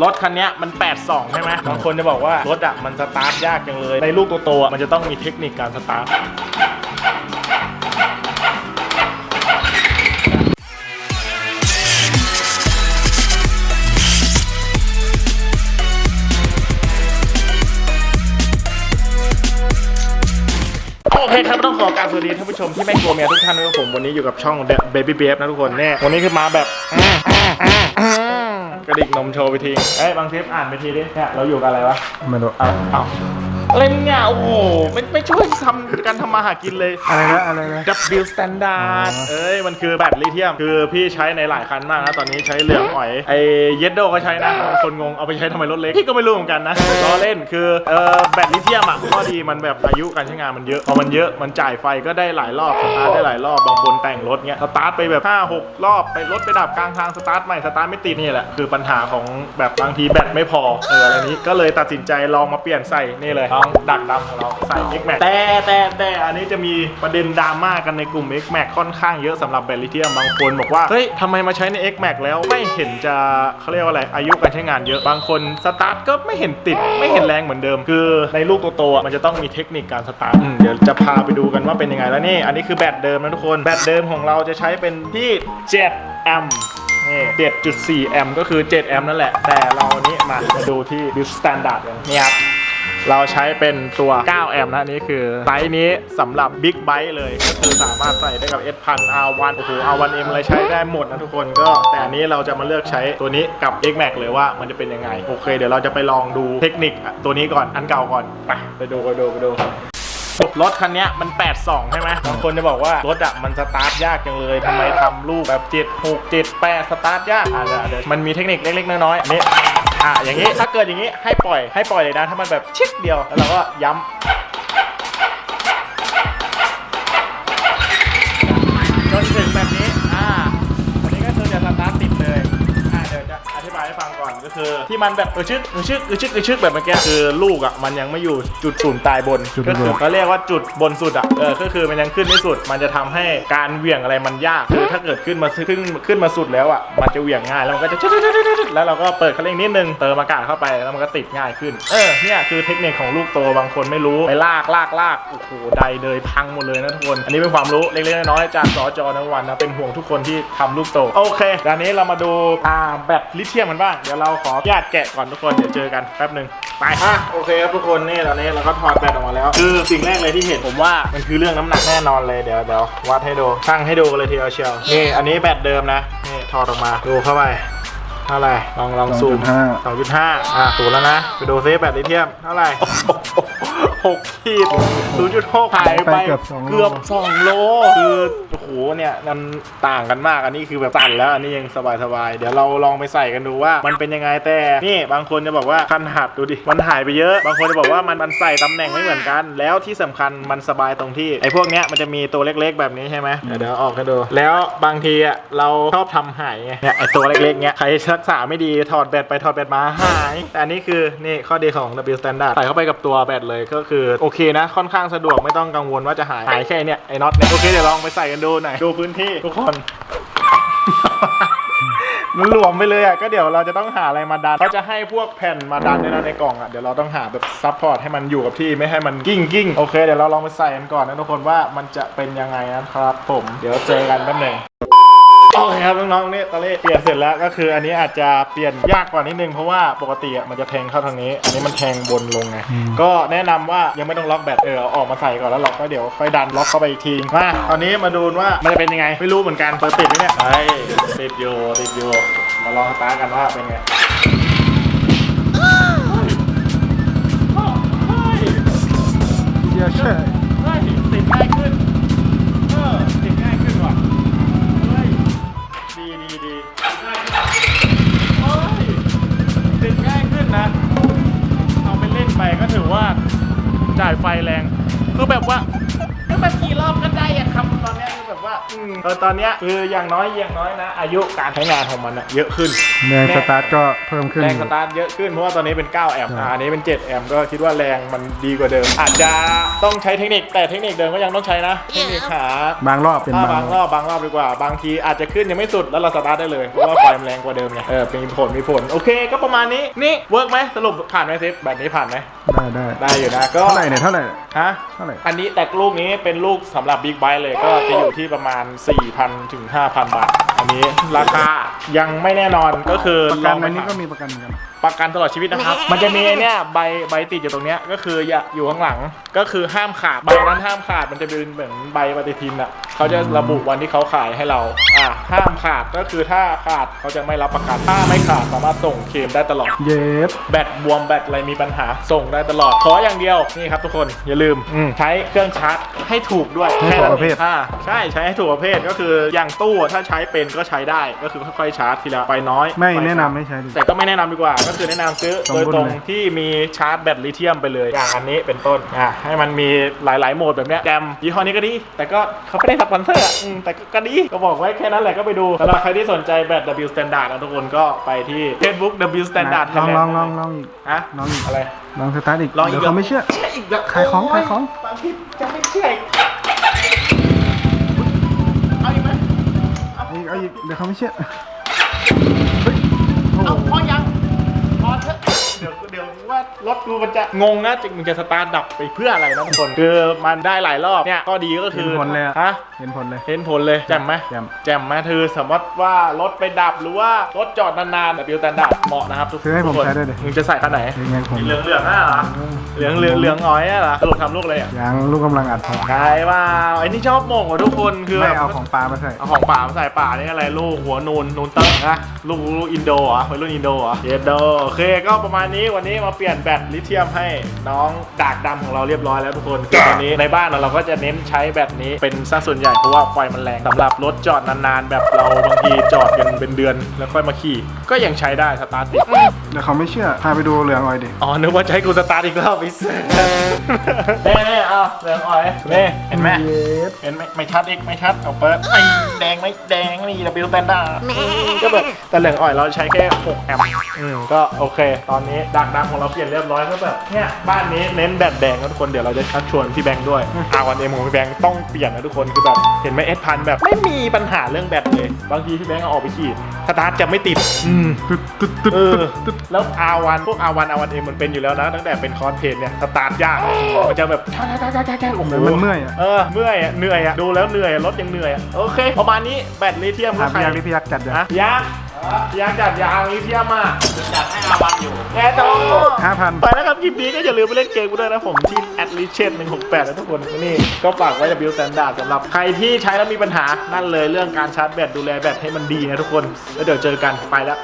รถคันนี้มัน 82 ใช่ไหมบางคนจะบอกว่ารถอะมันสตาร์ทยากจังเลย ในลูกโตๆอะมันจะต้องมีเทคนิคการสตาร์ทโอเคครับต้องขอการสวัสดีท่านผู้ชมที่ไม่กลัวเมียทุกท่านด้วยครับผมวันนี้อยู่กับช่อง The Baby b a b e นะทุกคนเนี่ยวันนี้คือมาแบบ กระดิกนมโชว์ไปทีเอ้ยบางเทปอ่านไปทีดิเนี่ยเราอยู่กับอะไรวะไม่รู้เอาเอาอะไรเนี่ยโอ้โหไม่ไม่ช่วยทำการทำมาหากินเลย อะไรนะอะไรนะ W Standard อ๋อเอ้ย มันคือแบตลิเธียม คือพี่ใช้ในหลายคันมากนะ ตอนนี้ใช้เหลืองอ่อย ไอเยดโดก็ใช้นะบางคนงง เอาไปใช้ทำไมรถเล็ก พี่ก็ไม่รู้เหมือนกันนะล้อเล่นคือเออแบตลิเธียมอะข้อดีมันแบบอายุการใช้งานมันเยอะ พอมันเยอะมันจ่ายไฟก็ได้หลายรอบ สตาร์ทได้หลายรอบ บางคนแต่งรถเงี้ย สตาร์ทไปแบบ5 6 รอบ ไปรถไปดับกลางทาง สตาร์ทใหม่ สตาร์ทไม่ติดนี่แหละ คือปัญหาของแบบบางทีแบตไม่พอ เอออะไรนี้ ก็เลยตัดสินใจลองมาเปลี่ยนใส่นี่เลยลองดักดำของเราใส่ X Max แต่แต่แต่อันนี้จะมีประเด็นดราม่ากันในกลุ่ม X Max ค่อนข้างเยอะสำหรับแบตลิเธียมบางคนบอกว่าเฮ้ยทำไมมาใช้ใน X Max แล้วไม่เห็นจะเขาเรียกว่าอะไรอายุการใช้งานเยอะบางคนสตาร์ทก็ไม่เห็นติดไม่เห็นแรงเหมือนเดิม คือในลูกโตๆอะมันจะต้องมีเทคนิคการสตาร์ทอืมเดี๋ยวจะพาไปดูกันว่าเป็นยังไงแล้วนี่ อันนี้คือแบตเดิมนะทุกคนแบตเดิมของเราจะใช้เป็นที่7แอมป์นี่7.4 แอมป์ก็คือ 7 แอมป์นั่นแหละ แต่เราอันนี้มามาดูที่ build standard กันนี่ครับ เราใช้เป็นตัว 9 แอมป์นะนี่คือไซส์นี้สำหรับ Big Bike เลย ก็คือสามารถใส่ได้กับ S 1 0 0 R1 โอ้โห R1M อะไรใช้ได้หมดนะทุกคนก็ แต่อันนี้เราจะมาเลือกใช้ตัวนี้กับ X Max เลยว่ามันจะเป็นยังไง โอเค เดี๋ยวเราจะไปลองดูเทคนิคตัวนี้ก่อนอันเก่าก่อน ไปไปดูไปดูไปดูรถคันนี้มัน 82 ใช่ไหมบางคนจะบอกว่ารถอะมันสตาร์ทยากจังเลยทำไมทำลูกแบบ7 6 7 8สตาร์ทยากอะเดี๋ยวเดี๋ยวมันมีเทคนิคเล็กๆน้อยๆอันนี้ อะอย่างนี้ถ้าเกิดอย่างนี้ให้ปล่อยให้ปล่อยเลยนะถ้ามันแบบชิดเดียวแล้วเราก็ย้ำจนถึงแบบนี้ คือ ที่มันแบบเออชึกเออชึกเออชึกเออชึกแบบเมื่อกี้คือลูกอะมันยังไม่อยู่จุดศูนย์ตายบนจุดก็บน คือเขาเรียกว่าจุดบนสุดอะเออก็คือมันยังขึ้นไม่สุด มันจะทำให้การเหวี่ยงอะไรมันยากคือถ้าเกิดขึ้นมาขึ้นขึ้นมาสุดแล้วอะมันจะเหวี่ยงง่ายแล้วมันก็จะแล้วเราก็เปิดคันเร่งนิดนึงเติมอากาศเข้าไปแล้วมันก็ติดง่ายขึ้น เออเนี่ยคือเทคนิคของลูกโตบางคนไม่รู้ไปลากลากลากโอ้โหใดเลยพังหมดเลยนะทุกคน อันนี้เป็นความรู้เล็กๆน้อยๆจากสจนวันนะเป็นห่วงทุกคนที่ทำลูกโตโอเคตอนนี้เรามาดูอ่าแบตลิเธียมกันบ้างเดี๋ยวเราขออนุญาตแกะก่อนทุกคนเดี๋ยวเจอกันแป๊บหนึ่งไปอะโอเคครับทุกคนนี่ตอนนี้เราก็ถอดแบตออกมาแล้ว คือสิ่งแรกเลยที่เห็นผมว่ามันคือเรื่องน้ำหนักแน่นอนเลยเดี๋ยวเดี๋ยววัดให้ดูชั่งให้ดูเลยทีเดียวเชียวนี่อันนี้แบตเดิมนะนี่ถอดออกมาดูเข้าไปเท่าไหร่ลองลองซูม2.5 2.5อะถูกแล้วนะไปดูซิแบตลิเธียมเท่าไหร่ หกขีด0.6หายไปไปเกือบสองโล เกือบ2โล คือโอ้โหเนี่ยมันต่างกันมากอันนี้คือแบบสั่นแล้วอันนี้ยังสบายๆ เดี๋ยวเราลองไปใส่กันดูว่ามันเป็นยังไงแต่นี่บางคนจะบอกว่าคันหัดดูดิมันหายไปเยอะ บางคนจะบอกว่ามันมันใส่ตำแหน่งไม่เหมือนกัน แล้วที่สำคัญมันสบายตรงที่ไอ้พวกเนี้ยมันจะมีตัวเล็กๆ แบบนี้ใช่ไหมเดี๋ยวเดี๋ยวออกให้ดู แล้วบางทีอะเราชอบทำหายไงเนี่ยไอ้ตัวเล็กๆเนี้ยใครรักษาไม่ดีถอดแบตไปถอดแบตมาหาย แต่อันนี้คือนี่ข้อดีของ W Standard ใส่เข้าไปกับตัวแบตเลยก็คือโอเคนะ ค่อนข้างสะดวกไม่ต้องกังวลว่าจะหาย หายแค่เนี่ยไอ้น็อตเนี่ยโอเคเดี๋ยวลองไปใส่กันดูหน่อยดูพื้นที่ทุกคน มันหลวมไปเลยอะก็เดี๋ยวเราจะต้องหาอะไรมาดันเขาจะให้พวกแผ่นมาดันด้ยนะในกล่องอะเดี๋ยวเราต้องหาแบบซับพอร์ตให้มันอยู่กับที่ไม่ให้มันกิ้งกิ้งโอเคเดี๋ยวเราลองไปใส่กันก่อนนะทุกคนว่ามันจะเป็นยังไงนะครับผมเดี๋ยวเจอกันแป๊บหนึง โอเคครับน้องๆนี่ตอนนี้เปลี่ยนเสร็จแล้วก็คืออันนี้อาจจะเปลี่ยนยากกว่านิดนึงเพราะว่าปกติอะมันจะแทงเข้าทางนี้ อันนี้มันแทงบนลงไงอืมก็แนะนำว่ายังไม่ต้องล็อกแบตเออเอาออกมาใส่ก่อนแล้วเราก็เดี๋ยวค่อยดันล็อกเข้าไปอีกทีมาตอนนี้มาดูว่ามันจะเป็นยังไงไม่รู้เหมือนกันเปิดติดไหมเนี่ยเฮ้ยติดอยู่ติดอยู่มาลองสตาร์ทกันว่าเป็นไงเฮ้ยเดี๋ยวใช่เายไฟแรง คือแบบว่าก็แบบกี่รอบก็ได้อะครับตอน เนี้ยคือแบบว่าอืมเออตอนเนี้ยคืออย่างน้อยอย่างน้อยนะ อายุการใช้งานของมันอะเยอะขึ้นแรงสตาร์ทก็เพิ่มขึ้น แรงสตาร์ทเยอะขึ้นเพราะว่าตอนนี้เป็น 9 แอมป์ใช่อ่าอันนี้เป็น 7 แอมป์ก็คิดว่าแรงมันดีกว่าเดิม อาจจะต้องใช้เทคนิคแต่เทคนิคเดิมก็ยังต้องใช้นะเทคนิคหาบางรอบเป็นถ้าบาบางงรอบ บางรอบดีกว่า บางทีอาจจะขึ้นยังไม่สุดแล้วเราสตาร์ทได้เลยเพราะว่าไฟมันแรงกว่าเดิมไงเออมีผลมีผลโอเค ก็ประมาณนี้นี่เวิร์กไหมสรุปผ่านไหมซิปแบบนี้ผ่านไหมได้ได้ได้อยู่นะก็เท่าไหร่เนี่ยเท่าไหร่ฮะ เท่าไหร่ อันนี้แต่ลูกนี้เป็นลูกสำหรับบิ๊กไบค์เลยก็จะอยู่ที่ประมาณ4,000 ถึง 5,000 บาท อันนี้ราคา ยังไม่แน่นอนก็คือประกันลงไปอันนี้ถามก็มีประกันเหมือนกันประกันตลอดชีวิตนะครับ มันจะมีไอ้เนี่ยใบใบติดอยู่ตรงเนี้ยก็คืออย่าอยู่ข้างหลังก็คือห้ามขาดใบนั้นห้ามขาดมันจะเป็นเหมือนใบปฏิทินอะเขาจะระบุวันที่เขาขายให้เราอ่าห้ามขาดก็คือถ้าขาดเขาจะไม่รับประกันถ้าไม่ขาดสามารถส่งเคลมได้ตลอด เย็บ แบตบวมแบตอะไรมีปัญหาส่งได้ตลอดขออย่างเดียวนี่ครับทุกคนอย่าลืมใช้เครื่องชาร์จให้ถูกด้วยให้ถูกประเภทอ่าใช่ใช้ให้ถูกประเภทก็คืออย่างตู้ถ้าใช้เป็นก็ใช้ได้ก็คือค่อยๆชาร์จทีละไปน้อยไม่ปแนะนำช้าให้ใช้ดิแต่ก็ไม่แนะนำดีกว่า ก็คือแนะนำซื้อสองโดยรุ่นตรงเลยที่มีชาร์จแบตลิเธียมไปเลยอย่างอันนี้เป็นต้นอะให้มันมีหลายๆโหมดแบบเนี้ยแจมยี่ห้อนี้ก็ดี แต่ก็เขาไม่ได้สปอนเซอร์อะอืมแต่ก็ก็ดีก็บอกไว้แค่นั้นแหละก็ไปดูสำหรับใครที่สนใจแบต W Standard นะทุกคนก็ไปที่ Facebook W Standard ลอง Thailand ลองลองลองอีกฮะลองอีกอะไรลองสตาร์ทอีกลองอีกเดี๋ยวเขาไม่เชื่อใช่อีกแล้วขายของขายของบางทีจะไม่เชื่ออีกเอาอีกไหมเอาอีกเอาอีกเดี๋ยวเขาไม่เชื่อ you รถกูมันจะงงนะจะมึงจะสตาร์ทดับไปเพื่ออะไรนะทุกคนคือมันได้หลายรอบเนี่ยก็ดีก็คืเห็นอผลเลยอะ ฮะเห็นผลเลย เห็นผลเลยแจ่มไหมแจ่ม แจ่มไหมคือสมมติว่ารถไปดับหรือว่ารถจอดนานๆแบบบิวแตนดับเหมาะนะครับทุกซื้อให้ผมทุกคนใช้ด้วยดิ มึงจะใส่คันไหนเป็นไงผมเหลืองเหลืองๆอะเหรอเหลืองเหลืองเหลืองอ้อยอะเหรอสรุปทำลูกเลยอะยังลูกกำลังอัดพอใช่ว่าไอ้นี่ชอบโมงกว่าทุกคนคือไม่แบบเอาของปลามาใส่ เอาของป่ามาใส่ป่านี่อะไรลูกหัวนูนนูนเติ้งนะลูกลูกอินโดเหรอะวัยรุ่นอินโดเหรอะเยดโดโอเคก็ประมาณนี้วันนี้มาเปลี่ยนแบตลิเธียมให้น้องดากดำของเราเรียบร้อยแล้วทุกคนคือตอนนี้ในบ้านเราก็จะเน้นใช้แบตนี้เป็นซะส่วนใหญ่เพราะว่าไฟมันแรงสำหรับรถจอดนานๆ แบบเราบางทีจอดกันเป็นเดือนแล้วค่อยมาขี่ ก็ยังใช้ได้สตาร์ทติดเดี๋ยวเขาไม่เชื่อ พาไปดูเหลืองอ่อยดิ อ๋อ นึกว่าจะให้กูสตาร์ทอีกรอบอีกเน่เน่เอาเรื่องอ้อยเน่เห็นไหมเย็บเห็นไหมไม่ชัดอีกไม่ชัดเอาเปิดไอ้แดงไหม่แดงนี่ระบิวแตนด้าก็แบบแต่เหลืองอ่อยเราใช้แค่ 6 แอมป์อืมก็โอเค ตอนนี้ดักดำของเราเปลี่ยนเรียบร้อยก็แบบเนี่ยบ้านนี้เน้นแบตแดงนะทุกคนเดี๋ยวเราจะชักชวนพี่แบงค์ด้วยอาวันเอ็มของพี่แบงค์ต้องเปลี่ยนนะทุกคนคือแบบเห็นไหมเอสพันแบบไม่มีปัญหาเรื่องแบตเลย บางทีพี่แบงค์เอาออกไปขี่สตาร์ทจะไม่ติดอืมตึ๊ดตึ๊ดตึ๊ดเออตึ๊ดแล้ว R1 พวก R1 R1 เองมันเป็นอยู่แล้วนะตั้งแต่เป็นคอร์สเพนเนี่ยสตาร์ทยากมันจะแบบช้าช้าช้าช้าช้าโอ้โหเหมือนมันเมื่อยอะเออเมื่อยอะเหนื่อยอะดูแล้วเหนื่อยอะรถยังเหนื่อยอะโอเคประมาณนี้แบตลิเธียมถามใครพี่ยักษ์ดิพี่ยักษ์จัดยังฮะยักษ์ยักษ์จัดยางลิเธียมอะจัดให้อา ห้าพันไปแล้วครับคลิปนี้ก็อย่าลืมไปเล่นเกมกูด้วยนะผมที่ a d l i c h e t 168นะทุกคนนี่ก็ฝากไว้กับบิลสแตนดาร์ดสำหรับใครที่ใช้แล้วมีปัญหานั่นเลยเรื่องการชาร์จแบตดูแลแบตให้มันดีนะทุกคน แล้วเดี๋ยวเจอกันไปแล้ว